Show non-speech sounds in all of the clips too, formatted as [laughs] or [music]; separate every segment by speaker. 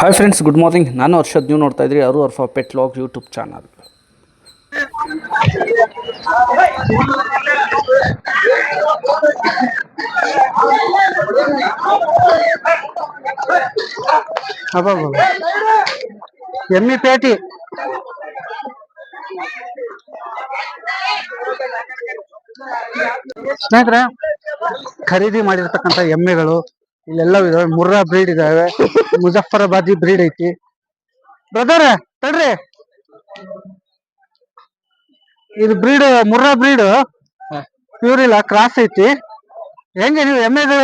Speaker 1: Hi friends good morning ನಾನು ಹರ್ಷದ್. ನೀವು ನೋಡ್ತಾ ಇದ್ರಿ ಅರು ಅರ್ಫಾ ಪೆಟ್ ಲಾಗ್ ಯೂಟ್ಯೂಬ್ ಚಾನಲ್.
Speaker 2: ಎಮ್ಮಿ ಪೇಟಿ. ಸ್ನೇಹಿತರೆ, ಖರೀದಿ ಮಾಡಿರ್ತಕ್ಕಂಥ ಎಮ್ಮೆಗಳು ಇಲ್ಲೆಲ್ಲವೂ ಇದಾವೆ. ಮುರ್ರಾ ಬ್ರೀಡ್ ಇದಾವೆ. ಮುಜಫರಾಬಾದಿ ಬ್ರೀಡ್ ಐತಿ. ಬ್ರದರ್ ತಡ್ರಿ. ಇದು ಬ್ರೀಡ್ ಮುರ್ರಾ ಬ್ರೀಡ್ ಪ್ಯೂರ್ ಇಲ್ಲ ಕ್ರಾಸ್ ಐತಿ. ಹೆಂಗೆ ನೀವು ಎಮ್ಮೆದು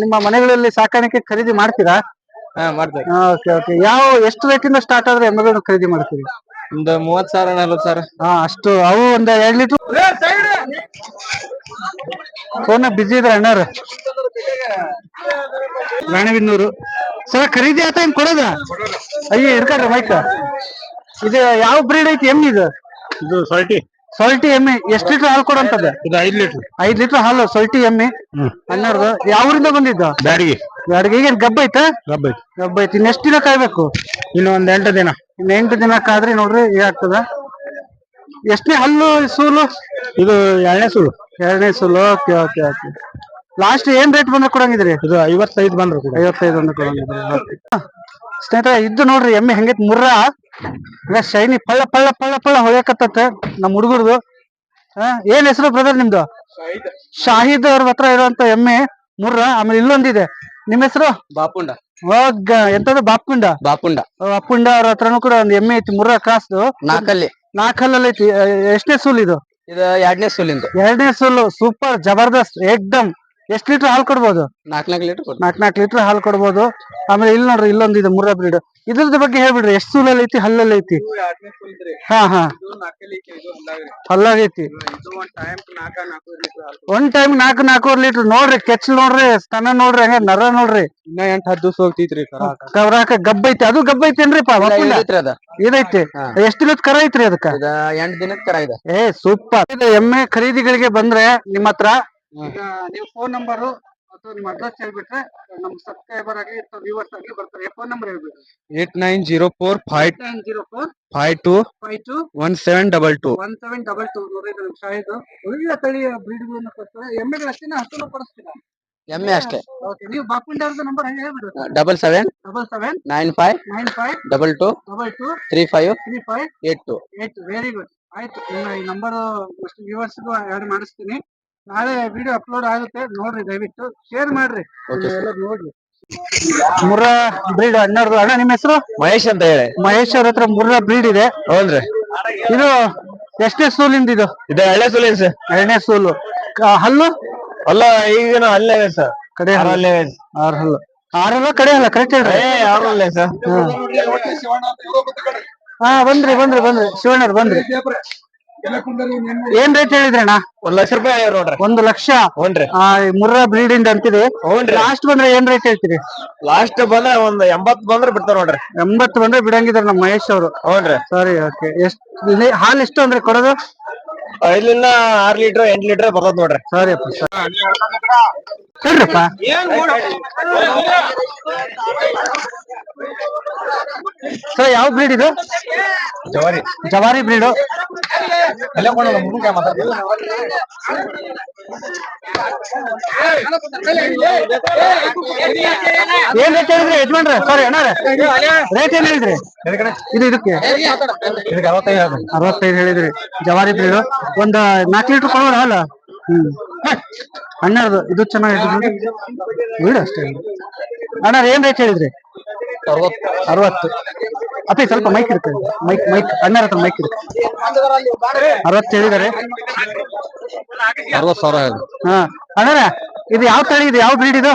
Speaker 2: ನಿಮ್ಮ ಮನೆಗಳಲ್ಲಿ ಸಾಕಾಣಿಕೆ ಖರೀದಿ ಮಾಡ್ತೀರಾ?
Speaker 3: ಹಾ ಮಾಡ್ತೇವೆ.
Speaker 2: ಓಕೆ ಓಕೆ ಯಾವ ಎಷ್ಟು ರೇಟಿಂದ ಸ್ಟಾರ್ಟ್ ಆದ್ರೆ ಎಮ್ಮೆಗಳನ್ನ ಖರೀದಿ ಮಾಡ್ತೀರಿ?
Speaker 3: ಒಂದು ಮೂವತ್ ಸಾವಿರ ನಲ್ವತ್ ಸಾವಿರ?
Speaker 2: ಹಾ ಅಷ್ಟು. ಅವು ಒಂದ್ ಎರಡ್ ಲೀಟರ್ ಫೋನ್ ಬಿಜಿ ಇದ್ರ ಅಣ್ಣಾರ ರಾಣಿಬಿನ್ನೂರು ಸರ್ ಖರೀದಿ ಆತ ಏನ್ ಕೊಡೋದ? ಅಯ್ಯ ಇರ್ಕಡ್ರಿ ಮೈಕ್ ಇದು ಯಾವ ಬ್ರೀಡ್ ಐತಿ ಎಮ್ಮಿ ಇದು?
Speaker 3: ಇದು ಸಾಲ್ಟಿ
Speaker 2: ಸೊಲ್ಟಿ ಎಮ್ಮಿ. ಎಷ್ಟ್ ಲೀಟರ್ ಹಾಲು ಕೊಡಂತದ
Speaker 3: ಇದು ಐದ್ ಲೀಟರ್.
Speaker 2: ಐದ್ ಲೀಟರ್ ಹಾಲು ಸೊಲ್ಟಿ ಎಮ್ಮಿ. ಯಾವ ಊರಿಂದ ಬಂದಿದ್ದು?
Speaker 3: ಬ್ಯಾಡಿಗೆ.
Speaker 2: ಯಾರಿಗೆ ಈಗೇನ್ ಗಬ್ಬ ಐತಾ?
Speaker 3: ಗಬ್ಬ
Speaker 2: ಗಬ್ಬ ಐತಿ. ಇನ್ನು ಎಷ್ಟ್ ದಿನ ಕಾಯ್ಬೇಕು?
Speaker 3: ಇನ್ನು ಒಂದ್ ಎಂಟು ದಿನ.
Speaker 2: ಇನ್ ಎಂಟು ದಿನ ಕಾದ್ರಿ ನೋಡ್ರಿ ಏನಾಗ್ತದ ಎಷ್ಟನೇ ಹಲ್ಲು ಸೂಲು?
Speaker 3: ಇದು ಎರಡನೇ ಸೂಳು
Speaker 2: ಎರಡನೇ ಸೂಲು. Okay okay okay. ಲಾಸ್ಟ್ ಏನ್ ರೇಟ್ ಬಂದ್ರೆ ಕೊಡಂಗಿದ್ರಿ?
Speaker 3: ಇದು ಐವತ್ತೈದು ಬಂದ್ರು ಕೂಡ.
Speaker 2: ಐವತ್ತೈದು ಬಂದ್ರೆ ಕೊಡಂಗಿದ್ರಿ. ಸ್ನೇಹಿತರೆ ಇದು ನೋಡ್ರಿ ಎಮ್ಮೆ ಹೆಂಗೈತಿ ಮುರ್ರ. ಶೈನಿ ಪಳ್ಳ ಪಳ್ಳ ಪಳ್ಳ ಪಳ್ಳ ಹೊಳ್ಯಾಕತ್ತತ್ತೆ ನಮ್ಮ ಹುಡುಗರ್ದು. ಏನ್ ಹೆಸರು ಬ್ರದರ್ ನಿಮ್ದು? ಶಾಹಿದ್ ಅವ್ರ ಹತ್ರ ಇರುವಂತ ಎಮ್ಮೆ. ಮುರ್ರ ಆಮೇಲೆ ಇಲ್ಲೊಂದಿದೆ ನಿಮ್ ಹೆಸರು?
Speaker 3: ಬಾಪುಂಡ.
Speaker 2: ಎಂತದ್ದು ಎಂತದು? ಬಾಪುಂಡ?
Speaker 3: ಬಾಪುಂಡ.
Speaker 2: ಅಪ್ಪುಂಡ ಅವ್ರ ಹತ್ರನು ಕೂಡ ಒಂದ್ ಎಮ್ಮೆ ಐತಿ ಮುರ್ರ ಕ್ರಾಸ್ದು
Speaker 3: ನಾಲ್ಕಲ್ಲಿ
Speaker 2: ನಾಲ್ಕಲ್ಲಲ್ಲಿ ಐತಿ. ಎಷ್ಟನೇ ಸೂಲ್ ಇದು?
Speaker 3: ಇದು ಎರಡನೇ ಸೂಲಿಂದು.
Speaker 2: ಎರಡನೇ ಸೂಲು. ಸೂಪರ್ ಜಬರ್ದಸ್ತ್ ಏಕ್ದಮ್. ಎಷ್ಟ್ ಲೀಟರ್ ಹಾಲು ಕೊಡ್ಬೋದು?
Speaker 3: ನಾಲ್ಕ್ ನಾಲ್ಕು ಲೀಟರ್ ಕೊಡ್ತೀವಿ.
Speaker 2: ನಾಲ್ಕ್ ನಾಲ್ಕು ಲೀಟರ್ ಹಾಲು ಕೊಡ್ಬೋದು. ಆಮೇಲೆ ಇಲ್ಲಿ ನೋಡ್ರಿ ಇಲ್ಲೊಂದು ಇದೆ ಮುರ್ರಾ ಬ್ರೀಡ್ ಇದ್ರ ಬಗ್ಗೆ ಹೇಳ್ಬಿಡ್ರಿ ಎಷ್ಟು ಸೂಲಲ್ಲಿ ಐತಿ ಹಲ್ಲಲ್ಲಿ ಐತಿ? ಹಾ ಹಾ. ಹಲ್ಲಾಗೈತಿ ಒಂದ್ ಟೈಮ್ ನಾಲ್ಕು ನಾಲ್ಕೂವರೆ ಲೀಟರ್ ನೋಡ್ರಿ ಕೆಚ್ ನೋಡ್ರಿ ಸ್ತನ ನೋಡ್ರಿ ಹಂಗ ನರ ನೋಡ್ರಿ.
Speaker 3: ಇನ್ನ ಎಂಟ್ ಹತ್ತು ದಿವಸ ಹೋಗ್ತೈತ್ರಿ
Speaker 2: ಕವರಾಕ ಗಬ್ಬ ಐತಿ. ಅದು ಗಬ್ಬ ಐತೇನ್ರಿಪ್ಪ
Speaker 3: ಅದ.
Speaker 2: ಇದೈತಿ. ಎಷ್ಟ್ ದಿನದ ಕರ ಐತ್ರಿ ಅದಕ್ಕ?
Speaker 3: ಎಂಟ್ ದಿನದ ಕರ ಇದೆ.
Speaker 2: ಏ ಸೂಪರ್. ಇದು ಎಮ್ಮೆ ಖರೀದಿಗಳಿಗೆ ಬಂದ್ರೆ ನಿಮ್ಮ ಹತ್ರ ನೀವು ಫೋನ್ ನಂಬರು ಅಥವಾ ನಿಮ್ಮ ಅಡ್ರೆಸ್ ಹೇಳ್ಬಿಟ್ರೆ ನಮ್ ಸಬ್ಸ್ಕ್ರೈಬರ್ ಆಗಲಿ ಅಥವಾ ವ್ಯೂವರ್ಸ್ ಆಗಲಿ ಬರ್ತಾರೆ. Phone number ಹೇಳ್ಬಿಟ್ರಿ
Speaker 3: eight nine zero four five
Speaker 2: nine zero four
Speaker 3: five two
Speaker 2: five two
Speaker 3: one seven double two.
Speaker 2: One seven double two ನೋಡಿ ಶಾಹಿದ್ ಒಳ್ಳೆ ತಳಿಯ ಬ್ರೀಡ್ಗಳನ್ನ ಕೊಡ್ತಾರೆ. ಎಮ್ಮೆಗಳು ಅಷ್ಟೇನ ಹಸುನು ಕೊಡಿಸ್ತೀರಾ?
Speaker 3: ಎಮ್ಮೆ ಅಷ್ಟೇ.
Speaker 2: ಓಕೆ ನೀವು ಬಾಪುಂಡ ಅವ್ರದ್ದು ನಂಬರ್ ಹಂಗೆ ಹೇಳ್ಬಿಡ್ರಿ
Speaker 3: double seven
Speaker 2: double seven
Speaker 3: nine five
Speaker 2: nine five
Speaker 3: double two
Speaker 2: double two
Speaker 3: three five
Speaker 2: three five
Speaker 3: eight two
Speaker 2: eight very good ಆಯ್ತು ಈ ನಂಬರ್ ವ್ಯೂವರ್ಸ್ಗೂ ಆ್ಯಡ್ ಮಾಡಿಸ್ತೀನಿ. ನಾಳೆ ವಿಡಿಯೋ ಅಪ್ಲೋಡ್ ಆಗುತ್ತೆ. ನೋಡ್ರಿ ದಯವಿಟ್ಟು ಶೇರ್ ಮಾಡ್ರಿ. ನೋಡ್ರಿ. ಮುರ್ರಾ ಬ್ರೀಡ್ ಅಣ್ಣರ್ದು ಅಣ್ಣ ನಿಮ್ಮ ಹೆಸರು?
Speaker 3: ಮಹೇಶ್ ಅಂತ ಹೇಳಿ.
Speaker 2: ಮಹೇಶ್ ಅವ್ರ ಹತ್ರ ಮುರ್ರಾ ಬ್ರೀಡ್ ಇದೆ.
Speaker 3: ಹೌದ್ರಿ.
Speaker 2: ಇದು ಎಷ್ಟೇ ಸೂಲಿಂದ ಇದು?
Speaker 3: ಇದು ಎಳ್ಳೆ ಸುಲಿನ್ ಸರ್
Speaker 2: ಎರಡನೇ ಸೂಲು. ಕ- ಹಲ್ಲು?
Speaker 3: ಅಲ್ಲ ಈಗಿನ ಅಲ್ಲೇ ಸರ್.
Speaker 2: ಕಡೆ ಹಲ್ಲು. ಆರ್ ಹಲ್ಲು. ಆರಲ್ಲ ಕಡೆ ಹಲ್ಲ ಕರೆಕ್ಟ್ ಹೇಳ್ರಿ.
Speaker 3: ಅಲ್ಲೇ ಸರ್.
Speaker 2: ಹಾ. ಬಂದ್ರಿ ಬಂದ್ರಿ ಬಂದ್ರಿ. ಶಿವಣ್ಣ ಬಂದ್ರಿ. ಏನ್ ರೇಟ್ ಹೇಳಿದ್ರಿ ಅಣ್ಣ?
Speaker 3: ಒಂದ್ ಲಕ್ಷ ರೂಪಾಯಿ ನೋಡ್ರಿ.
Speaker 2: ಒಂದ್ ಲಕ್ಷ?
Speaker 3: ಹ್ಞೂನ್ರಿ
Speaker 2: ಆ, ಮುರ್ರಾ ಬ್ರೀಡ್ ಇಂದ ಅಂತಿದೆ.
Speaker 3: ಹ್ಞೂನ್ರಿ
Speaker 2: ಲಾಸ್ಟ್ ಬಂದ್ರೆ ಏನ್ ರೇಟ್ ಹೇಳ್ತೀರಿ?
Speaker 3: ಲಾಸ್ಟ್ ಬಂದ್ರೆ ಒಂದ್ ಎಂಬತ್ ಬಂದ್ರೆ ಬಿಡ್ತಾರ ನೋಡ್ರಿ.
Speaker 2: ಎಂಬತ್ತು ಬಂದ್ರೆ ಬಿಡಂಗಿದ್ರ ನಮ್ಮ ಮಹೇಶ್ ಅವರು.
Speaker 3: ಹ್ಞೂನ್ರಿ
Speaker 2: ಸರಿ ಓಕೆ ಎಷ್ಟ್ ಇಲ್ಲಿ ಹಾಲ್ ಎಷ್ಟು ಅಂದ್ರೆ ಕೊಡೋದು?
Speaker 3: ಐದರಿಂದ ಆರ್ ಲೀಟರ್ ಎಂಟ್ ಲೀಟರ್ ಬರ್ತದ ನೋಡ್ರಿ.
Speaker 2: ಸರಿ. ಅಪ್ಪ ಸರಿಪ್ಪ ಸರ್ ಯಾವ ಬ್ರೀಡ್ ಇದು?
Speaker 3: ಜವಾರಿ.
Speaker 2: ಜವಾರಿ ಬ್ರೀಡು. ಏನ್ ರೇಟ್ ಹೇಳಿದ್ರಿ ಯಜಮಾನ್ರ? ಸಾರಿ ಅಣ್ಣ ರೇಟ್ ಏನ್ ಹೇಳಿದ್ರಿ? ಇದು ಇದಕ್ಕೆ?
Speaker 3: ಇದಕ್ಕೆ ಅರವತ್ತೈದು.
Speaker 2: ಅರವತ್ತೈದು ಹೇಳಿದ್ರಿ. ಜವಾರಿ ಬ್ರೀಡು. ಒಂದ್ ನಾಲ್ಕು ಲೀಟರ್ ಕೊಡೋಣ ಅಲ್ಲ? ಹ್ಮ್. ಹನ್ನೆರಡು ಇದು ಚೆನ್ನಾಗಿ ಬಿಡು. ಅಷ್ಟೇ. ಅಣ್ಣ ಏನ್ ರೇಟ್ ಹೇಳಿದ್ರಿ?
Speaker 3: ಅರವತ್ತು.
Speaker 2: ಅತ್ತೆ ಸ್ವಲ್ಪ ಮೈಕ್ ಇರುತ್ತೆ ಮೈಕ್ ಮೈಕ್ ಅಣ್ಣರ ಹತ್ರ ಮೈಕ್ ಇರುತ್ತೆ ಅರವತ್ತು ಹೇಳಿದಾರೆ.
Speaker 3: ಅರವತ್ತು ಸಾವಿರ.
Speaker 2: ಹಾ. ಅಣ್ಣರ ಇದು ಯಾವ ತಳಿ ಇದು? ಯಾವ ಬ್ರೀಡ್ ಇದು.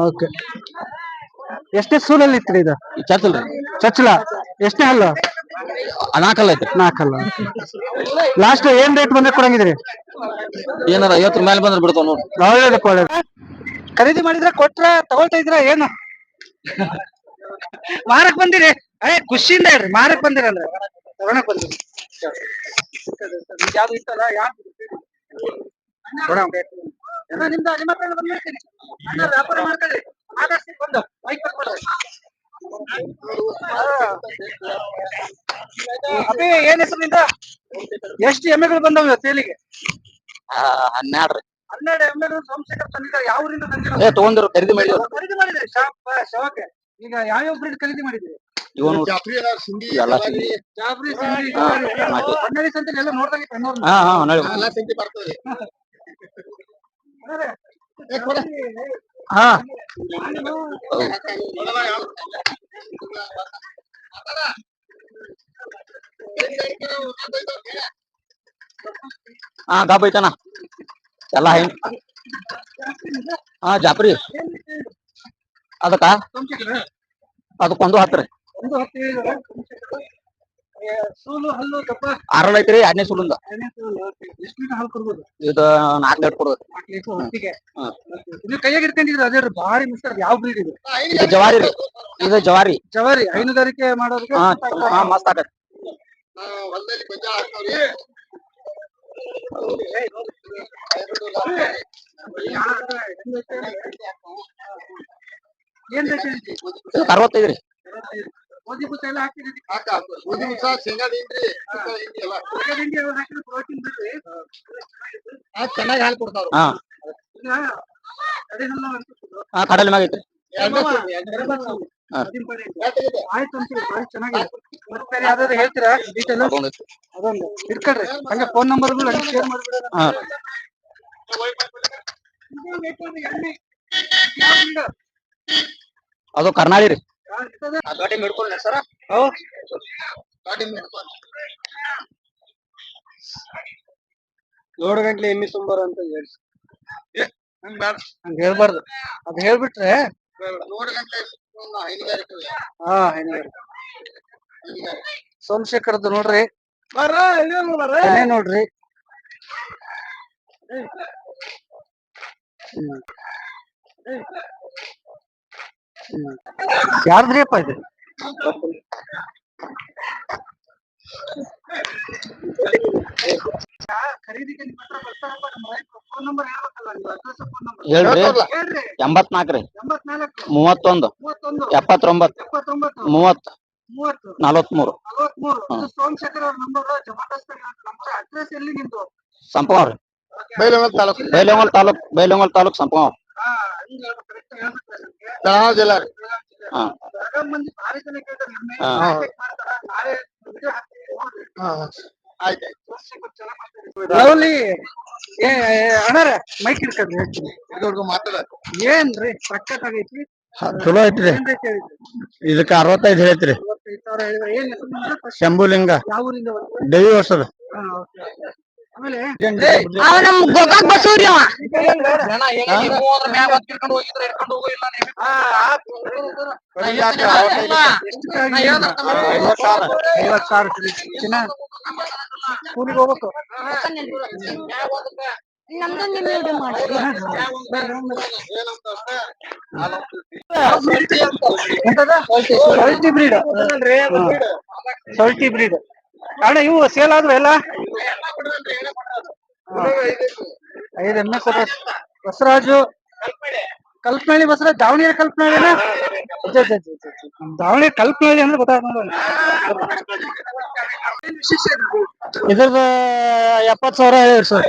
Speaker 2: ಓಕೆ. ಎಷ್ಟೇ ಸೂಲಲ್ಲಿ ಇತ್ತು ಇದು?
Speaker 3: ಚಚ್ಚಲ
Speaker 2: ಚಚ್ಚಲ ಎಷ್ಟೇ ಹಲ್ಲು
Speaker 3: ನಾಲ್ಕಲ್ಲ ಐತೆ
Speaker 2: ನಾಲ್ಕಲ್ಲ ಲಾಸ್ಟ್ ಏನ್ ರೇಟ್ ಬಂದ್ರೆ ಕೊಡಂಗಿದ್ರಿ?
Speaker 3: ಏನಾರ ಐವತ್ತರ ಮೇಲೆ ಬಂದ್ರೆ ಬಿಡ್ತಾವ ನೋಡ್ರಿ
Speaker 2: ಒಳ್ಳೇದಪ್ಪ ಒಳ್ಳೇದು. ಖರೀದಿ ಮಾಡಿದ್ರೆ ಕೊಟ್ರ ತಗೊಳ್ತಾ ಇದ್ರ ಏನು? ಮಾರಕ್ ಬಂದಿರಿ. ಅದೇ ಖುಷಿಯಿಂದ ಹೇಳ್ರಿ ಮಾರಕ್ ಬಂದಿರಲ್ಲ. ತಗೊಳಕ್ ಬಂದಿರಿ. ಯಾವ್ದು ಇತ್ತಲ್ಲ ಯಾವ್ದು? ಕೊಡ ನಿಮ್ದು ನಿಮ್ಮ ಹತ್ರ ಬಂದ್ಬಿಡ್ತೀನಿ. ಅಣ್ಣ ವ್ಯಾಪಾರ ಮಾಡ್ಕೊಳ್ಳಿ.
Speaker 4: ಆದಷ್ಟು ಬಂದು ಬೈಕ್ ಕರ್ಕೊಂಡು ಅಪ್ಪಿ ಏನ್ ಹೆಸರು ನಿಂದ? ಎಷ್ಟು ಎಮ್ಮೆಗಳು ಬಂದವ ಸೇಲಿಗೆ?
Speaker 3: ಹನ್ನೆರಡು
Speaker 4: ಹನ್ನೆರಡು ಎಮ್ಮೆಗಳು ಸೋಮಶೇಖರ್ ತಂದಿದ್ದಾರೆ. ಯಾವ ಊರಿಂದ
Speaker 3: ತಗೊಂಡ್ರು ಖರೀದಿ ಮಾಡಿದ್ರು.
Speaker 4: ಖರೀದಿ ಮಾಡಿದ್ರೆ? ಶಾಪ್ ಶವಕ್ಕೆ? ಈಗ ಯಾವ ಬ್ರೀಡ್ ಖರೀದಿ ಮಾಡಿದ್ರಿ?
Speaker 3: ಇವನು ಎಲ್ಲ ಸಿಂಗಿ.
Speaker 4: ಜಾಬ್ರಿ ಸಿಂಧಿ,
Speaker 3: ಹಾ,
Speaker 4: ಜವಾರಿ,
Speaker 3: ಹಾಗೆ.
Speaker 4: ಹೊನ್ನಾಳಿ ಸಂತೆಲಿ ಎಲ್ಲ ನೋಡ್ದಾಗ ಕಣ್ಣೂರ್ನ.
Speaker 3: ಹಾ ಹಾ ನೋಡಿ
Speaker 4: ಹಾ
Speaker 3: ಹಾ ಗಬ್ ಐತನ ಎಲ್ಲ ಹೆಂಗ್ ಹಾ ಜಾಪ್ರಿ ಅದಕ್ಕ
Speaker 4: ಸೋಮಶೇಖರ
Speaker 3: ಅದಕ್ಕೊಂದು ಹತ್ರಿ
Speaker 4: ಒಂದು ಹತ್ತು
Speaker 3: ಆರಲ್ ಐತ್ರಿ, ಎರಡನೇ ಸುಲಿಂದ. ಇದು ನಾಲ್ಕು ಲೀಟರ್
Speaker 4: ಕೈಯಾಗ ಅದೇ ಭಾರಿ ಮಿಸ್ ಅದ್ ಯಾವ ಬ್ರೀಡ್ ಇದು
Speaker 3: ಇದು ಜವಾರಿ ರೀ. ಇದು ಜವಾರಿ.
Speaker 4: ಜವಾರಿ ಹೈನುಗಾರಿಕೆ ಮಾಡೋದಕ್ಕೆ
Speaker 3: ಮಸ್ತ್ ಆಗತ್ತೆ
Speaker 4: ಏನ್ ರೇಟ್ ಗೋಧಿ ಎಲ್ಲ ಹಾಕಿದ್ರಿ ಹಿಂಡಿ ಎಲ್ಲ. ಹಾಕಿದ್ರೆ ಪ್ರೋಟೀನ್ ಬಿಡ್ರಿ
Speaker 3: ಚೆನ್ನಾಗಿ ಹಾಲು ಕೊಡ್ತಾರ ಹಾ. ಕಡಲೆ ಮ್ಯಾಗ ಐತ್ರಿ ಹಾ.
Speaker 4: ಆಯ್ತು ಅಂತೀವಿ ಭಾರಿ ಚೆನ್ನಾಗಿದೆ. ಮತ್ತೆ ಬೇರೆ ಯಾವ್ದಾದ್ರು ಹೇಳ್ತೀರಾ? ಡೀಟೇಲ್ ಅದೊಂದು ಇಟ್ಕೊಳ್ರಿ ಹಂಗೆ ಫೋನ್ ನಂಬರ್ಗಳು ಹಂಗೆ ಶೇರ್ ಮಾಡ್ಬಿಡೋಣ.
Speaker 3: ಹಾ. ಅದು ಕರ್ನಾಳಿ ರೀ. ಗಾಡಿ ಸರ.
Speaker 4: ಏಳು ಗಂಟ್ಲೆ ಎಮ್ಮಿ ತುಂಬಾರ ಅಂತ ಹೇಳಿ. ಹಂಗ ಹೇಳ್ಬಾರ್ದು. ಅದ್ ಹೇಳ್ಬಿಟ್ರೆ? ಹಾ ಹೈನುಗಾರಿಕೆ. ಸೋಮಶೇಖರ್ದು ನೋಡ್ರಿ. ನೋಡ್ರಿ. ಹ್ಮ್. ಯಾರ್ದ್ರಿ ಅಪ್ಪ ಇದು? ಖರೀದಿಗೆ ನಿಮ್ಮ ಹತ್ರ ನಮ್ಮ ರೈತರು ಫೋನ್ ನಂಬರ್ ಹೇಳ್ಬೇಕಲ್ಲ ನೀವು ಅಡ್ರೆಸ್ ಫೋನ್ ನಂಬರ್
Speaker 3: ಹೇಳ್ರಿ.
Speaker 4: ಹೇಳ್ರಿ.
Speaker 3: ಎಂಬತ್ನಾಲ್ಕು ರೀ.
Speaker 4: ಎಂಬತ್ನಾಲ್ಕು.
Speaker 3: ಮೂವತ್ತೊಂದು. ಎಪ್ಪತ್ತೊಂಬತ್ತು. ಮೂವತ್ತು. ನಲವತ್ಮೂರು.
Speaker 4: ನಲವತ್ಮೂರು. ಇದು ಸೋಮಶೇಖರ್ ಅವ್ರ ನಂಬರ್ ಜಬರ್ದಸ್ತ್ ನಂಬರ್ ಅಡ್ರೆಸ್ ಎಲ್ಲಿ ನಿಮ್ದು?
Speaker 3: ಸಂಪಗಾವ್ ರೀ ಬೈಲಹೊಂಗಲ್ ತಾಲೂಕ್. ಬೈಲಂಗಲ್ ತಾಲೂಕ್ ಸಂಪಗಾವ್
Speaker 4: ಹಾ ಹಿಂಗ್ ಹೇಳ್ಬೇಕು, correct ಹೇಳ್ಬೇಕು ನಿಮ್ಗೆ.
Speaker 3: ಜಿಲ್ಲಾ ರೀ ಹಾ
Speaker 4: ಬೆಳಗಾಂ ಮಂದಿ ಭಾರಿ ಜನ ಕೇಳ್ತಾರೆ ಎಮ್ಮೆ
Speaker 3: ಹಾ.
Speaker 4: contact ಮಾಡ್ತಾರ. ನಾಳೆ video ಹಾಕ್ತೀವಿ, ನೋಡ್ರಿ. ಸೋಮಶೇಖರ್ ಚೆನ್ನಾಗ್ ಮಾತಾಡಿದ್ರು. ಲವ್ಲಿ ಏ ಅಣ್ಣಾರ ಮೈಕ್ ಹಿಡ್ಕೊಂಡ್ರಿ ಹೇಳ್ತೀನಿ ಏನ್ರಿ ಸಖತ್ ಆಗೈತಿ
Speaker 3: ಚಲೋ ಐತ್ರಿ ಇದಕ್ಕ ಅರವತ್ತೈದು ಹೇಳ್ತೀರಿ ಶಂಭುಲಿಂಗ? ದೇವಿ ವರ್ಷದ
Speaker 4: ಸ್ಕೂಲಿಗೆ ಹೋಗ್ಬೇಕು. ಎಂತದ? ಸೊಲ್ಟಿ ಬ್ರೀಡ್ ಸೊಲ್ಟಿ ಬ್ರೀಡ್ ಅಣ್ಣ ಇವು ಸೇಲ್ ಆದ್ರೆ ಎಲ್ಲ? ಐದು ಎಮ್ಮೆ ಕೊಡ ಬಸವರಾಜು ಕಲ್ಪನಹಳ್ಳಿ ಬಸವರಾಜ್, ದಾವಣಗೆರೆ ಕಲ್ಪನಹಳ್ಳಿನ ದಾವಣಗೆರೆ ಕಲ್ಪನಹಳ್ಳಿ ಅಂದ್ರೆ ಗೊತ್ತಾಗ ಇದ್ರದ ಎಪ್ಪತ್ ಸಾವಿರ ಹೇಳಿ ಸರ್.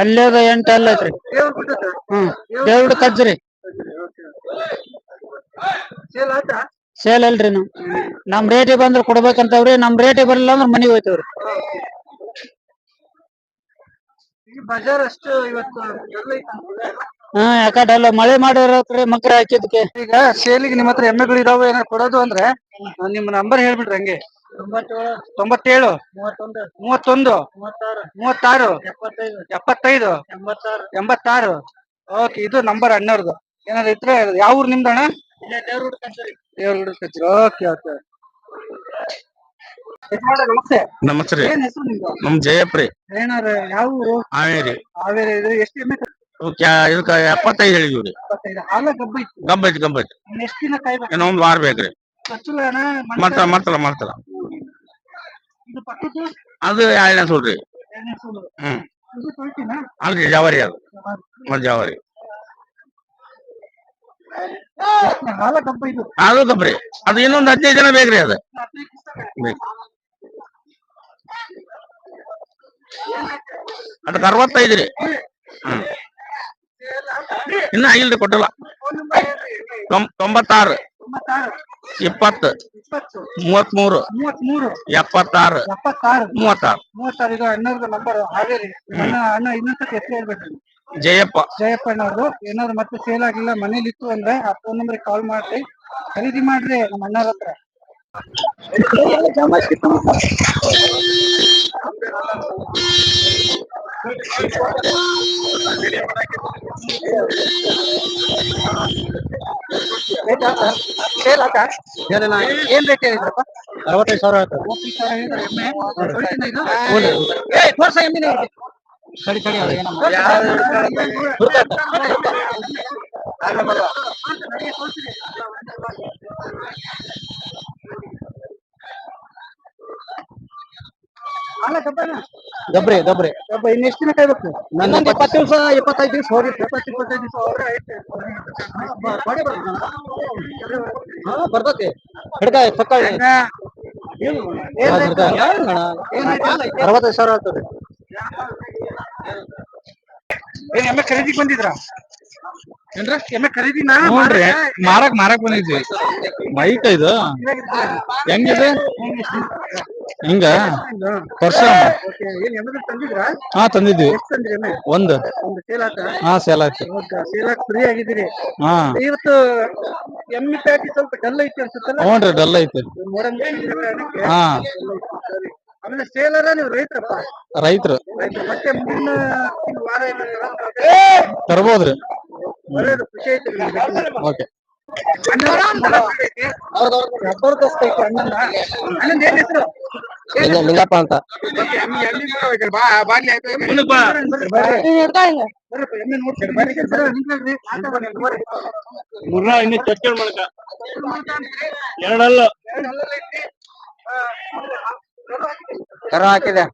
Speaker 4: ಅಲ್ಲೇ ಎಂಟು ಅಲ್ಲ ಐತ್ರಿ. ಹ್ಮ್. ದೇವ್ರ ಕಜ್ರಿ ಸೇಲ್ ಅಲ್ರಿ ನಾವು ನಮ್ ರೇಟಿಗೆ ಬಂದ್ರೆ ಕೊಡ್ಬೇಕಂತವ್ರಿ ನಮ್ ರೇಟಿಗೆ ಬರಲಿಲ್ಲ ಅಂದ್ರೆ ಮನಿಗ್ ಹೋಯ್ತವ್ರಿ. ಬಜಾರ್ ಅಷ್ಟು ಇವತ್ತು ಹಾ ಯಾಕಂದ್ರೆ ಮಳೆ ಮಾಡಿರತ್ರಿ ಮಕ್ರ ಹಾಕಿದ್ಕೆ. ಈಗ ಸೇಲಿಗೆ ನಿಮ್ಮ ಹತ್ರ ಎಮ್ಮೆಗಳು ಇದಾವೆ ಏನಾರ ಕೊಡೋದು ಅಂದ್ರೆ ನಿಮ್ ನಿಮ್ಮ ನಂಬರ್ ಹೇಳ್ಬಿಡ್ರಿ ಹಂಗೆ. ತೊಂಬತ್ತೇಳು. ಮೂವತ್ತೊಂದು. ಮೂವತ್ತಾರು. ಎಪ್ಪತ್ತೈದು. ಎಂಬತ್ತಾರು. ಓಕೆ ಇದು ನಂಬರ್ ಅಣ್ಣವ್ರದ್ದು ಏನಾದ್ರು ಇದ್ರೆ ಯಾವ ಊರು ನಿಮ್ದು ಅಣ್ಣ? Okay okay. ನಮಸ್ತೆ.
Speaker 5: ನಮಸ್ತೆ ರೀ.
Speaker 4: ಏನ್ ಹೆಸರು ನಿಮ್ದು?
Speaker 5: ನಮ್ ಜಯಪ್ರಿ
Speaker 4: ಏನಾರ ಯಾವ ಊರು?
Speaker 5: ಹಾವೇರಿ.
Speaker 4: ಹಾವೇರಿ ಇದು ಎಷ್ಟು ಎಮ್ಮೆ
Speaker 5: ಇವಕ್ಕೆ ಇದಕ್ಕ ಎಪ್ಪತ್ತೈದು ಹೇಳಿದ್ವಿ ರೀ.
Speaker 4: ಇಪ್ಪತ್ತೈದು ಹಾಲ ಗಬ್ಬ ಇತ್ತು.
Speaker 5: ಗಂಬೈತಿ ಗಂಬೈತಿ
Speaker 4: ಇನ್ನು ಎಷ್ಟು ದಿನ ಕಾಯ್ಬೇಕು?
Speaker 5: ಇನ್ನೊಂದ್ ವಾರ ಬೇಕ್ರಿ.
Speaker 4: ಕಚ್ಚುಲನ
Speaker 5: ಮಾಡ್ತಾರ ಮಾಡ್ತಾರ ಮಾಡ್ತಾರ.
Speaker 4: ಇದು ಪಕ್ಕದ್ದು?
Speaker 5: ಅದು ಎರಡನೇ
Speaker 4: ಸೂಲು
Speaker 5: ಹ್ಮ್.
Speaker 4: ಇದು ತೊಳ್ತಿನಾ?
Speaker 5: ಅಲ್ರಿ ಜವಾರಿ ಅದು. ಮತ್ತ್ ಜವಾರಿ.
Speaker 4: ಹಾಲ ಇದು.
Speaker 5: ಅದು ಕಬ್ರಿ ಅದು ಇನ್ನೊಂದ್ ಹದಿನೈದು ಜನ ಬೇಕ್ರಿ ಅದು. ಬೇಕು ಅದಕ್ಕೆ ಅರವತ್ತೈದು ರೀ. ಹ್ಮ್. ಇನ್ನ ಐಲ್ರಿ ಕೊಟ್ಟಿಲ್ಲ. ತೊಂಬ ತೊಂಬತ್ತಾರು. ಇಪ್ಪತ್ತು. ಮೂವತ್
Speaker 4: ಮೂರು
Speaker 5: ಎಪ್ಪತ್ತಾರು.
Speaker 4: ಎಪ್ಪತ್ತಾರು.
Speaker 5: ಮೂವತ್ತಾರು.
Speaker 4: ಮೂವತ್ತಾರು. ಇದು ಹನ್ನೆರಡು ನಂಬರ್ ಹಾಗೆ ಅಣ್ಣ ಅಣ್ಣ ಇನ್ನೊಂದ್ಸತಿ ಹೆಸರು ಹೇಳ್ಬೇಕು
Speaker 5: ಜಯಪ್ಪ.
Speaker 4: ಜಯಪ್ಪ ಅಣ್ಣವ್ರದ್ದು ಏನಾದ್ರು ಮತ್ತೆ ಸೇಲ್ ಆಗಿಲ್ಲ ಮನೇಲಿ ಇತ್ತು ಅಂದ್ರೆ ಆ ಫೋನ್ ನಂಬರ್ ಕಾಲ್ ಮಾಡ್ರಿ ಖರೀದಿ ಮಾಡ್ರಿ ನಮ್ಮ ಅಣ್ಣರ ಹತ್ರ. ಏನ್ ರೇಟ್ ಹೇಳಿದ್ರಪ್ಪ?
Speaker 3: ಅರವತ್ತೈದು ಸಾವಿರ ಆಯ್ತು.
Speaker 4: ಮೂವತ್ತೈದು ಸಾವಿರ ಹೇಳಿದ್ರೆ ಎಮ್ಮೆ? ತೋರ್ಸ ಎಮ್ಮೆನೇ ಅಲ್ಲ ಕಬ್ಬನ
Speaker 3: ಗಬ್ರಿ ಗಬ್ರಿ
Speaker 4: ಗಬ್ಬ ಇನ್ನು ಎಷ್ಟು ದಿನ ಕಾಯ್ಬೇಕು
Speaker 3: ನನ್ನ ಇಪ್ಪತ್ತು ದಿವಸ ಇಪ್ಪತ್ತೈದು ದಿವಸ ಹೋಗಿ
Speaker 4: ಇಪ್ಪತ್ತು ಇಪ್ಪತ್ತೈದು ದಿವಸ?
Speaker 3: ಹಾ ಬರ್ತೈತಿ. ಹಿಡ್ಕ
Speaker 4: ಪಕ್ಕ?
Speaker 3: ಅರವತ್ತೈದು ಸಾವಿರ ಆಗ್ತದೆ.
Speaker 4: ಏನ್ ಎಮ್ಮೆ ಖರೀದಿ ಬಂದಿದ್ರ? ಏನ್ರ? ಎಮ್ಮೆ ಖರೀದಿನ
Speaker 3: ನೋಡ್ರಿ ಮಾರಕ್? ಮಾರಕ್ ಬಂದಿದ್ವಿ. ಮೈಕ್ ಇದು. ಹೆಂಗಿದೆ? ಹಿಂಗ? ವರ್ಷ
Speaker 4: ಏನ್ ಎಮ್ಮೆ ತಂದಿದ್ರ?
Speaker 3: ಹಾ ತಂದಿದ್ವಿ.
Speaker 4: ಎಷ್ಟು ತಂದ್ರಿ ಎಮ್ಮೆ?
Speaker 3: ಒಂದು.
Speaker 4: ಒಂದು ಸೇಲ್ ಆತ?
Speaker 3: ಹಾ ಸೇಲ್ ಆಯ್ತು.
Speaker 4: ಸೇಲ್ ಆಗಿ ಫ್ರೀ ಆಗಿದ್ದೀರಿ.
Speaker 3: ಹಾ.
Speaker 4: ಇವತ್ತು ಎಮ್ಮೆ ಪ್ಯಾಟಿ ಸ್ವಲ್ಪ ಡಲ್ ಐತಿ ಅನ್ಸುತ್ತಲ್ಲ?
Speaker 3: ನೋಡ್ರಿ ಡಲ್ ಐತಿ. ಹಾ.
Speaker 4: ಆಮೇಲೆ ಸೇಲರ ನೀವು ರೈತರಪ್ಪ.
Speaker 3: ರೈತರು. ತರ್ಬೋದ್ರಿ. ಓಕೆ. ಲಿಂಗಪ್ಪ ಅಂತ.
Speaker 5: ಇನ್ನು ಚರ್ಚೆ ಮಾಡಕ. ಎರಡಲ್ಲ.
Speaker 3: ಕರ ಹಾಕಿದೆ.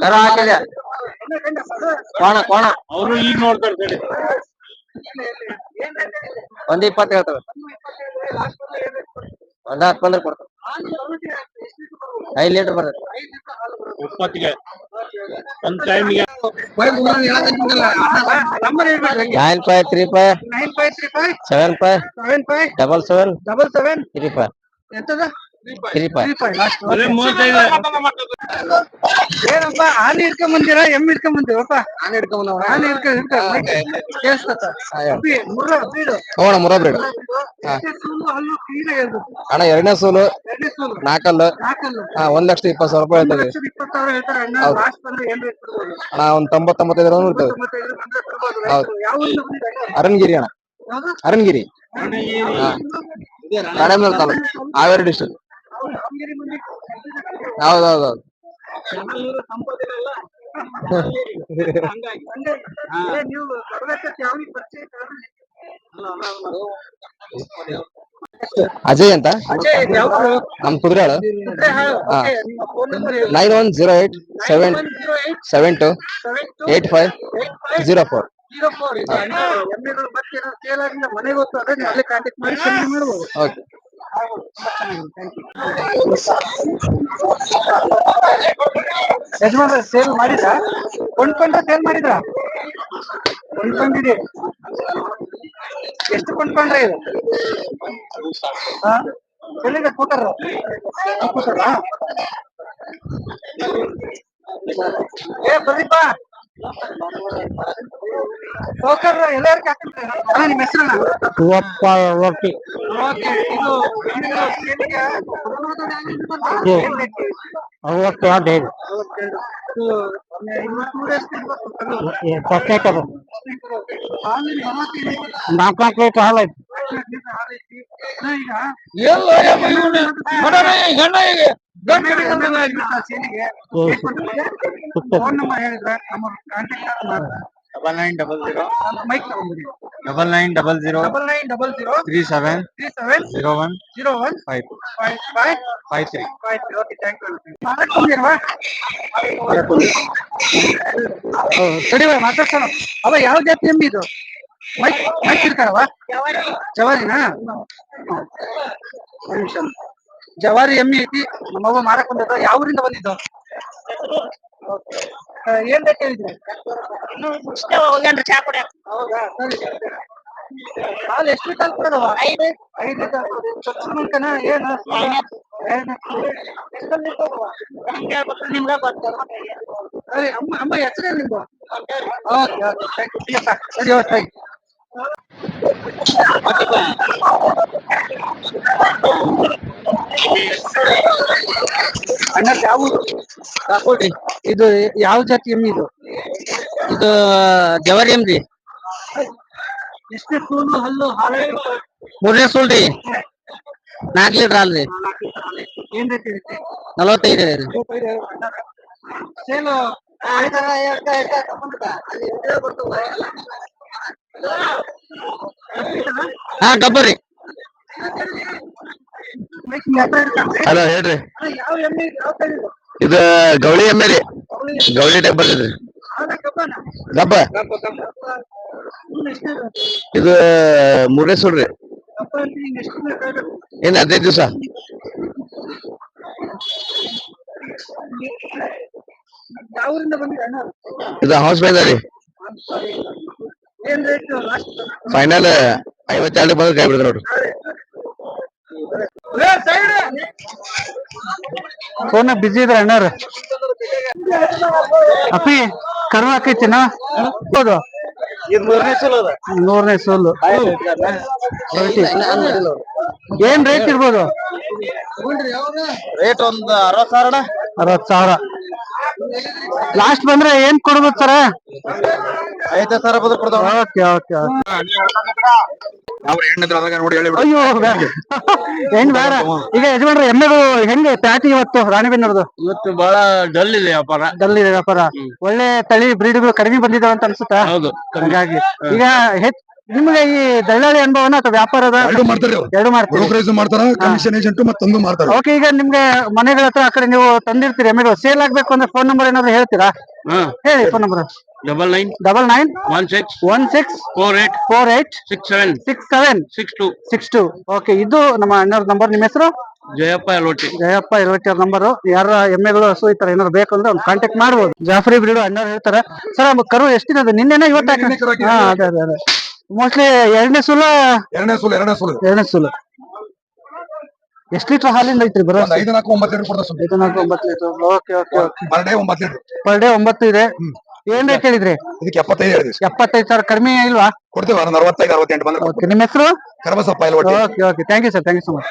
Speaker 3: ಕರ ಹಾಕಿದೆ. ಕೋಣ ಕೋಣ.
Speaker 5: ಅವರು ಈಗ ನೋಡ್ತಾರೆ.
Speaker 3: ಒಂದ್ ಇಪ್ಪತ್ತು ಹೇಳ್ತವೆ ಒಂದ್ ಹತ್ತು ಬಂದ್ರೆ ಕೊಡ್ತೇವೆ ಐದ್ ಲೀಟರ್ ಬರ್ತದೆ
Speaker 5: ಇಪ್ಪತ್ತಿಗೆ. ಒಂದ್ ಟೈಮ್ಗೆ
Speaker 3: nine five three five
Speaker 4: nine five three five
Speaker 3: seven five
Speaker 4: seven five
Speaker 3: double seven
Speaker 4: double seven
Speaker 3: three five
Speaker 4: ಎಂತದ?
Speaker 3: Three five
Speaker 4: three five last
Speaker 5: ಬರೀ ಮೂವತ್ತೈದು
Speaker 4: ಏನಪ್ಪ ಹಾಲು ಹಿಡ್ಕೊಂಡ್ ಬಂದಿರ ಎಮ್ಮೆ ಹಿಡ್ಕೊಂಡ್ ಬಂದಿವಪ್ಪ ಹಾಲು ಹಿಡ್ಕೊಂಡ್ ಹಾಲು ಹಿಡ್ಕೊಂಡ್ ಹಿಡ್ಕೊಂಡ್ ಕೇಳಿಸ್ತತ್ತ ಅಬ್ಬಿ, ಮುರ್ರ ಬೀಡು
Speaker 3: ಹೋಗೋಣ ಮುರಬ್ರಿ
Speaker 4: ಎಷ್ಟೇ ಸೂಲು ಹಲ್ಲು clean ಆಗಿ ಇರ್ಬೇಕು.
Speaker 3: ಅಣ್ಣ ಎರಡನೇ ಸೋಲು
Speaker 4: ಎರಡನೇ ಸೂಲು
Speaker 3: ನಾಲ್ಕಲ್ಲು
Speaker 4: ನಾಲ್ಕಲ್ಲು
Speaker 3: ಹಾ ಒಂದ್ ಲಕ್ಷದ ಇಪ್ಪತ್ತು ಸಾವಿರ ರೂಪಾಯಿ
Speaker 4: ಒಂದು
Speaker 3: ಹೇಳ್ತದೆ
Speaker 4: ಲಕ್ಷದ ಇಪ್ಪತ್ತು ಸಾವಿರ ಹೇಳ್ತಾರೆ ಅಣ್ಣ ಲಾಸ್ಟ್ ಬಂದ್ರೆ ಏನ್ ರೇಟ್ ಕೊಡ್ಬೋದು
Speaker 3: ಅಣ್ಣ ಒಂದ್ ತೊಂಬತ್ತೊಂಬತ್ತೈದು ಇರ್ತದೆ
Speaker 4: ತೊಂಬತ್ತೈದು ಬಂದ್ರೆ ಕೊಡ್ಬೋದು
Speaker 3: ಹೌದು.
Speaker 4: ರೈತರು. ಯಾವ ಊರಿಂದ ಬಂದಿದ್ದಾರೆ ಅಣ್ಣ?
Speaker 3: ಅರಣ್ಗಿರಿ ಅಣ್ಣ
Speaker 4: ಯಾವ್ದು?
Speaker 3: ಅರಣ್ಗಿರಿ ರಾಣೆಬೆನ್ನೂರು ತಾಲೂಕು ಹಾವೇರಿ ಡಿಸ್ಟ್ರಿಕ್ಟ್
Speaker 4: ಅವ್ರು ದಾವಣಗೆರೆ ಮಂದಿ
Speaker 3: ಹೌದೌದು
Speaker 4: ಬೆಂಗಳೂರು ಸಂಪಾದನೆ [laughs] ಅಲ್ಲ. ಹಂಗಾಗಿ ನೀವು ಬರ್ಬೇಕಂತ ಯಾವ್ನಿಗೆ ಪರಿಚಯ ಐತಾ?
Speaker 3: ಅಜಯ್ ಅಂತ? ನಮ್ ಕುದುರೆಗಳು
Speaker 4: ಮತ್ತೆ ಹಾಳು.
Speaker 3: ಹಾ.
Speaker 4: ಓಕೆ, ನಿಮ್ಮ ಫೋನ್ ನಂಬರ್ ಹೇಳಿ.
Speaker 3: Nine one zero eight
Speaker 4: seven
Speaker 3: seven two
Speaker 4: 72
Speaker 3: eight
Speaker 4: five
Speaker 3: zero four
Speaker 4: 04 ಇದು ಅಣ್ಣ ಎಮ್ಮೆಗಳು ಮತ್ತೆ ಏನಾದ್ರು ಸೇಲ್ ಆಗಿಲ್ಲ ಮನೆಗೆ ಹೋಗ್ತು ಅದೇ ನೀವು ಕಾಂಟ್ಯಾಕ್ಟ್ ಮಾಡಿ ಮಾಡ್ಬೋದು
Speaker 3: ಓಕೆ
Speaker 4: ಯಜಮಾನ್ರೆ ಸೇಲ್ ಮಾಡಿದ್ರ? ಕೊಂಡ್ಕೊಂಡ್ರ ಸೇಲ್ ಮಾಡಿದ್ರ? ಕೊಂಡ್ಕೊಂಡಿದೆ ಎಷ್ಟು ಕೊಂಡ್ಕೊಂಡ್ರೆ ಇದು? ಎಲ್ಲಿದೆ ಕೂತಾರ ಕೂತಾರ ಏ, ಪ್ರದೀಪ! ಹೋಗ್ತಾರ ಎಲ್ಲರಿಗೂ ಹಾಕಿರ್ತಾರೆ ನಿಮ್ಮ ಹೆಸರಣ್ಣ
Speaker 3: ರೊಟ್ಟಿ ಹದಿನೈದು ನಾಲ್ಕು ಲೀಟರ್ ಹಾಲು ಐತಿ
Speaker 4: ಈಗ ಫೋನ್ ನಂಬರ್ ಹೇಳಿದ್ರೆ ನಮ್ಮ ಕಾಂಟ್ಯಾಕ್ಟ್ ಮಾಡ್ತಾರೆ.
Speaker 3: Double nine double zero
Speaker 4: mic ತಗೊಂಡ್ಬಿಡಿ
Speaker 3: double nine double zero
Speaker 4: double nine double zero
Speaker 3: three seven
Speaker 4: three seven
Speaker 3: zero one
Speaker 4: zero one
Speaker 3: five
Speaker 4: five five
Speaker 3: five three
Speaker 4: five okay thank you ಮಾತಾಡ್ಕೊಂಡಿಲ್ವಾ ಸರಿ ಮಾತಾಡ್ಸೋಣ. ಅವ ಯಾವ ಜಾತಿ ಎಮ್ಮಿ ಇದು? Mic mic ಇರ್ತಾರವ ಜವಾರಿನಾ? ಜವಾರಿ ಎಮ್ಮಿ ಐತಿ. ನಮ್ಮವ್ವ ಮಾರಕ್ ಬಂದದ. ಯಾವ ಊರಿಂದ ಬಂದಿದ್ದು? ಏನ್ ಬೇಕು ಹೇಳಿದ್ರಿ? ಹೌದಾ? ಸರಿ ಹೌದಾ ಹಾಲು ಎಷ್ಟು ಲೀಟರ್ ಕೊಡೋದವ ಐದು. ಐದು ಲೀಟರ್ ಏನು? ಸರಿ ಅಮ್ಮ ಅಮ್ಮ ಹೆಸರು ನಿಮ್ದು? Okay okay. ಥ್ಯಾಂಕ್ ಯು ಸರಿ ಓಕೆ ಥ್ಯಾಂಕ್ ಅಣ್ಣ ಯಾವ ಊರು? ಇದು ಯಾವ ಜಾತಿ ಎಮ್ಮಿ ಇದು?
Speaker 3: ಇದು ಜವರಿ ಎಮ್ರಿ.
Speaker 4: ಎಷ್ಟು ಹಲ್ಲು ಹಾಲು?
Speaker 3: ಮೂರನೇ ಸೂಲ್ರಿ. ನಾಲ್ಕು ಲೀಟರ್ ಅಲ್ರಿ
Speaker 4: ಏನ್ ರೇಟ್ ಇರುತ್ತೆ
Speaker 3: ನಲವತ್ತೈದು ರೀ.
Speaker 4: ಸೇಲು
Speaker 3: ಹಾ, ಕಬ್ಬರಿ ಹಲೋ, ಹೇಳ್ರಿ
Speaker 4: ಇದು?
Speaker 3: ಗೌಳಿ ಎಮ್ಮೆ ರೀ ಗೌಳಿ ಡಬ್ಬರ್ ರೀ
Speaker 4: ಹಾಲ
Speaker 3: ಗಬ್ಬ
Speaker 4: ಇದೆ?
Speaker 3: ಮೂರನೇ
Speaker 4: ಸುಡ್ರಿ?
Speaker 3: ಏನ್ ಹದಿನೈದು ದಿವಸ ಇದು ಹೌಸ್ ಮೇಲೆ ರೀ ಫೈನಲ್ ಐವತ್ತೆರಡು ಬಂದ್ರೆ ಕೈ ಬಿಡ್ತಾರೆ ನೋಡ್ರಿ
Speaker 4: ಫೋನ್ ಬಿಜಿ ಇದ್ರ ಅಣ್ಣಾರ ಅಪ್ಪಿ ಕರು ಹಾಕೈತಿನ? ಹೌದು.
Speaker 3: ಇದು ಮೂರನೇ ಸೂಲ್ ಅದ.
Speaker 4: ನೂರನೇ ಸೋಲು. ಏನ್ ರೇಟ್ ಇರ್ಬೋದು?
Speaker 3: ರೇಟ್ ಒಂದ್ ಅರವತ್ ಸಾವಿರ
Speaker 4: ಅರವತ್ ಸಾವಿರ. ಲಾಸ್ಟ್ ಬಂದ್ರೆ ಏನ್ ಕೊಡ್ಬೇಕು ಸರ
Speaker 3: ಐತೆ ಸಾವಿರ ಬದು ಕೊಡ್ತಾವ.
Speaker 4: ಓಕೆ ಓಕೆ
Speaker 3: ಅವ್ರ ಹೆಣ್ಣಿದ್ರ ಅದಾಗ ನೋಡಿ ಹೇಳಿ
Speaker 4: ಅಯ್ಯೋ ಬೇಡ. ಏನ್ ಬೇಡ. ಈಗ ಯಜಮಾನ್ರ ಎಮ್ಮೆಗಳು ಹೆಂಗೆ ಪ್ಯಾಟಿ ಇವತ್ತು ರಾಣಿಬೆನ್ನೂರ್ದು?
Speaker 5: ಇವತ್ತು ಬಹಳ ಡಲ್ ಇದೆ ವ್ಯಾಪಾರ.
Speaker 4: ಇದೆ ವ್ಯಾಪಾರ. ಒಳ್ಳೆ ತಳಿ ಬ್ರೀಡ್ಗಳು ಕಡಿಮೆ ಬಂದಿದಾವ ಅಂತ ಅನ್ಸುತ್ತಾ?
Speaker 5: ಹೌದು
Speaker 4: ಹಾಗಾಗಿ. ಈಗ ಹೆಚ್ಚ್ ನಿಮ್ಗೆ ಈ ದಳ್ಳಾಳಿ ಅನುಭವನ ಅಥವಾ ವ್ಯಾಪಾರದ
Speaker 6: ಎರಡು ಮಾಡ್ತಾರೆ ಅವ್ರು.
Speaker 4: ಎರಡು ಮಾಡ್ತೀವಿ
Speaker 6: ಬ್ರೋಕರೇಜ್ ಮಾಡ್ತಾರ ಕಮಿಷನ್ ಏಜೆಂಟ್ ಮತ್ತೊಂದು ಮಾಡ್ತಾರೆ?
Speaker 4: ಓಕೆ ಈಗ ನಿಮ್ಗೆ ಮನೆಗಳ ಹತ್ರ ಆ ಕಡೆ ನೀವು ತಂದಿರ್ತೀರಿ ಎಮ್ಮೆಗಳು ಸೇಲ್ ಆಗ್ಬೇಕು ಅಂದ್ರೆ ಫೋನ್ ನಂಬರ್ ಏನಾದ್ರು ಹೇಳ್ತೀರಾ?
Speaker 5: ಹಾ.
Speaker 4: ಹೇಳಿ phone number
Speaker 5: double nine
Speaker 4: double nine
Speaker 5: one six
Speaker 4: one six
Speaker 5: four eight
Speaker 4: four eight
Speaker 5: six seven
Speaker 4: six seven
Speaker 5: six two
Speaker 4: six two okay ಇದು ನಮ್ಮ ಅಣ್ಣವ್ರ ನಂಬರ್ ನಿಮ್ಮ ಹೆಸರು?
Speaker 5: ಜಯಪ್ಪ ಎಲೋಟಿ
Speaker 4: ಜಯಪ್ಪ ಇರುವತ್ತರ ನಂಬರ್ ಯಾರ ಎಮ್ಮೆಗಳು ಹಸು ಈ ತರ ಏನಾದ್ರು ಬೇಕು ಅಂದ್ರೆ ಒಂದು ಕಾಂಟ್ಯಾಕ್ಟ್ ಮಾಡ್ಬೋದು. ಜಾಫ್ರಿ ಬ್ರೀಡು ಅಣ್ಣವ್ರು ಹೇಳ್ತಾರೆ. ಸರ್ ಕರು ಎಷ್ಟಿನ ನಿನ್ನೆನೆ ಇವತ್ತು
Speaker 6: ನಿನ್ನೆ
Speaker 4: ಹಾ ಅದೇ ಅದೇ ಅದೇ. ಮೋಸ್ಟ್ಲಿ ಎರಡನೇ ಸುಲ?
Speaker 6: ಎರಡನೇ ಸುಲ ಎರಡನೇ ಸುಲ.
Speaker 4: ಎರಡನೇ ಸುಲ. ಎಷ್ಟು ಲೀಟರ್ ಹಾಲಿಂದ ಐತ್ರಿ ಬರೋ?
Speaker 6: ಐದು ನಾಲ್ಕು ಒಂಬತ್ತು ಲೀಟರ್ ಕೊಡ್ತಾರೆ.
Speaker 4: ಐದು ನಾಲ್ಕು ಒಂಬತ್ತು litre. Okay okay okay.
Speaker 6: Per day ಒಂಬತ್ತು ಲೀಟರ್.
Speaker 4: ಪರ್ ಡೇ ಒಂಬತ್ತು ಇದೆ. ಏನ್ ರೇಟ್ ಹೇಳಿದ್ರಿ?
Speaker 6: ಇದಕ್ಕೆ ಎಪ್ಪತ್ತೈದು ಹೇಳಿದ್ರಿ
Speaker 4: ಎಪ್ಪತ್ತೈದು ಸಾವಿರ ಕಡಿಮೆ ಇಲ್ವಾ?
Speaker 6: ಕೊಡ್ತೀವಿ ಅರವತ್ತೈದು ಅರವತ್ತೆಂಟು ಬಂದ್ರೆ
Speaker 4: ನಿಮ್ಮ ಹೆಸರು?
Speaker 6: ಕರಬಸಪ್ಪ ಇಲ್ಲಿ
Speaker 4: okay okay. Thank you sir thank you so much